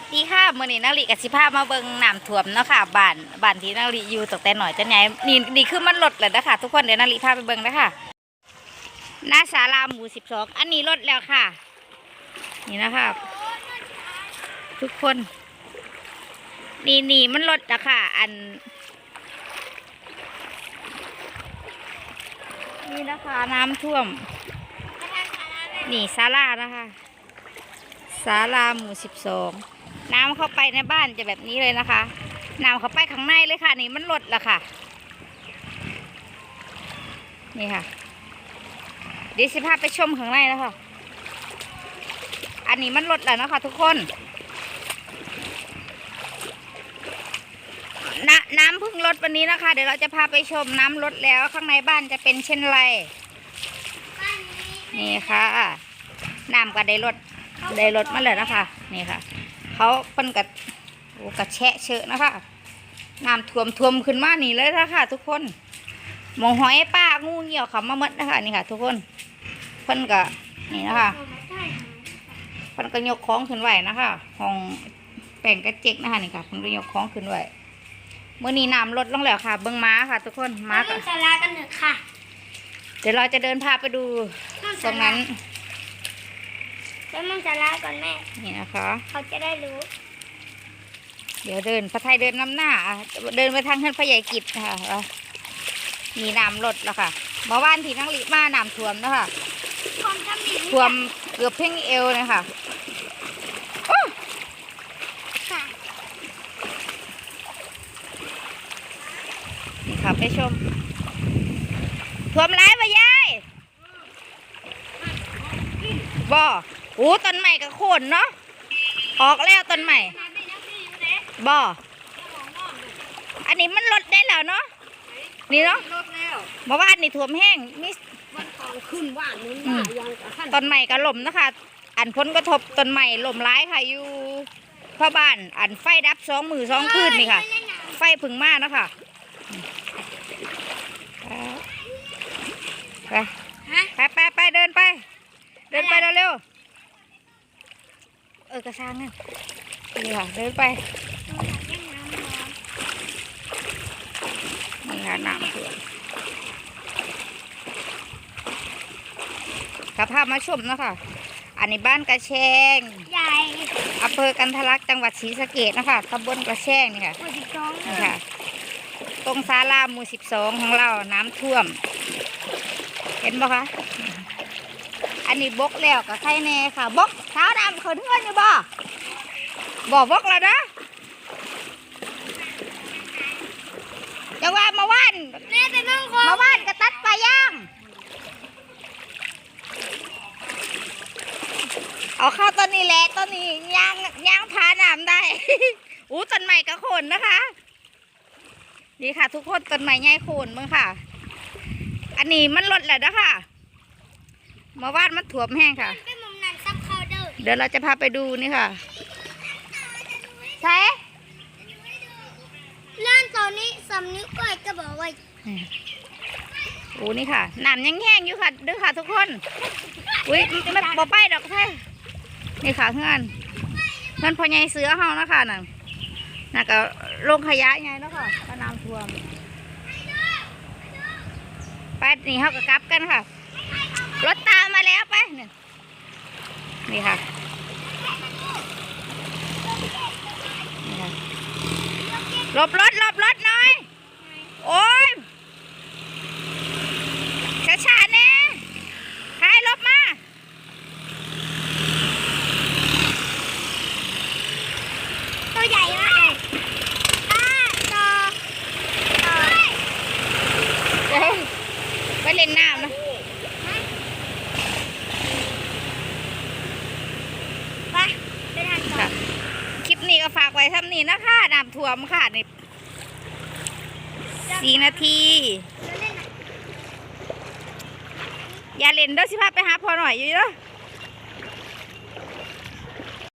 วัสดีค่ะมื่อนี้นักลีกับสิภาพมาเบิงน้ำท่วมเนาะค่ะบ้านบ้านที่นักลีอยู่ตั้งแต่หน่อยจนใหญ่นี่นี่คือมันลดแล้วนะคะทุกคนเดี๋ยวนักลีพาไปเบิงนะคะหน้าศาลาหมู่สิบสองอันนี้ลดแล้วค่ะ นี่นะคะทุกคน นี่นี่มันลดแล้วค่ะ อัน นี่นะคะน้ำท่วม นี่ศาลานะคะศาลาหมู่สิบสอง น้ำเข้าไปในบ้านจะแบบนี้เลยนะคะ น้ำเข้าไปข้างในเลยค่ะ นี่มันลดแล้วค่ะ นี่ค่ะเดี๋ยวสิพาไปชมข้างในแล้วค่ะอันนี้มันลดแล้วนะคะทุกคนนน้ำเพิ่งลดวันนี้นะคะ เดี๋ยวเราจะพาไปชมน้ำลดแล้วข้างในบ้านจะเป็นเช่นไรนี่ค่ะน้ำก็ได้ลดได้ลดมาแล้วนะคะ นี่ค่ะ เขาเพิ่นกับโอ้กระแชะเชอะนะคะน้ำท่วมท่วมขึ้นมานี่เลยนะคะทุกคนหมองหอยป้างูเหี่ยวเขามาหมดนะคะนี่ค่ะ ทุกคนเพิ่นก็นี่นะคะเพิ่นก็ยกของขึ้นไหวนะคะห้องแป่งกระเจ็กนะคะนี่ค่ะเพิ่นก็ยกของขึ้นไหวเมื่อนี้น้ำลดลงแล้วค่ะ เบิ้งม้าค่ะ ทุกคนม้ามาก็สารากันเถอะค่ะ เดี๋ยวเราจะเดินพาไปดูตรงนั้น ไปมังสาราก่อนแม่ นี่นะคะ เขาจะได้รู้ เดี๋ยวเดินพระไทยเดินนำหน้าอะเดินไปทางเฮือนพระใหญ่กิจนะคะอะมีน้ำลดแล้วค่ะเมื่อวานที่นั่งลิมาน้ำท่วมนะคะคนทำดีท่วมเกือบเพ่งเอวเลยค่ะโอ้ค่ะนี่ค่ะไปชมท่วมร้ายปะยายบ่ โอ้ต้นใหม่กับโคนเนาะออกแล้วต้นใหม่บ่อันนี้มันลดได้แล้วเนาะนี่เนาะลดแล้วเมื่อวานนี่ท่วมแห้งมีมันตอนขึ้นว่านนู้นอืมว่ายังกับขั้นต้นใหม่ก็ล่มนะคะ อันพ้นกระทบต้นใหม่ล่มร้ายค่ะอยู่พ่อบ้านอันไฟดับสองมือสองคืนนี่ค่ะ ไฟผึ่งมากนะคะไป ฮะ ไปไปไปเดินไป เดินไปเร็วๆเออ กระชังนั่นนี่ค่ะเดินไปนี่ค่ะน้ำท่วมกระภาพมาชมเนาะคะอันนี้บ้านกระแชงใหญ่อำเภอกันทะลักจังหวัดศรีสะเกษนะคะตำบลกระแชงนี่ค่ะโอ้ยจ้องนี่ค่ะ ตรงศาลาหมู่สิบสองของเราน้ำท่วม เห็นบ่คะ อันนี้บกแล้วกับใครแน่ค่ะบก เท้าดำเขาเทือนอยู่บ่บ่บกแล้วนะจังว่ามาว่านแม่ไปมั่งคมาว่านกระตัดปลาย่าง เอาเข้าต้นนี้แหละต้นนี้ย่างย่างพาน้ำได้ อู้ต้นใหม่กระโคนนะคะ นี่ค่ะ ทุกคนต้นใหม่ใหญ่โคนมึงค่ะ อันนี้มันลดแล้วนะคะเมาว่านมันถ่วมแห้งค่ะไปมุมนั้นซับ เขาเด้อเดี๋ยวเราจะพาไปดูนี่ค่ะใช่ร้านตอนนี้สำนึกก่อยจะบอกว่าโอ้นี่ค่ะน้ำยังแห้งอยู่ค่ะเด้อค่ะทุกคน อุ้ยมันมันบ่ไปดอกใช่นี่ค่ะเพื่อนเพื่อนพ่อใหญ่เสือเฮานะคะน่ะน่ะก็ลงขยะไงเนาะค่ะก็น้ำท่วมไปนี่เฮาก็กลับกันค่ะ รถตามมาแล้วไปนี่นี่ค่ะ นี่ค่ะหลบรถหลบรถหน่อย โอ้ยช้าๆแน่ใครหลบมา ตัวใหญ่มากเลยอ่าต่อต่อ เดี๋ยวไปเล่นน้ำนะ ไปไปทางต่อ ค่ะคลิปนี้ก็ฝาก ไว้ทำนี้นะคะน้ำท่วมค่ะในสี่นาทีแล้วเล่นน่ะอย่าเล่นเด้อสิพาไปหาพ่อหน่อยอยู่เด้อ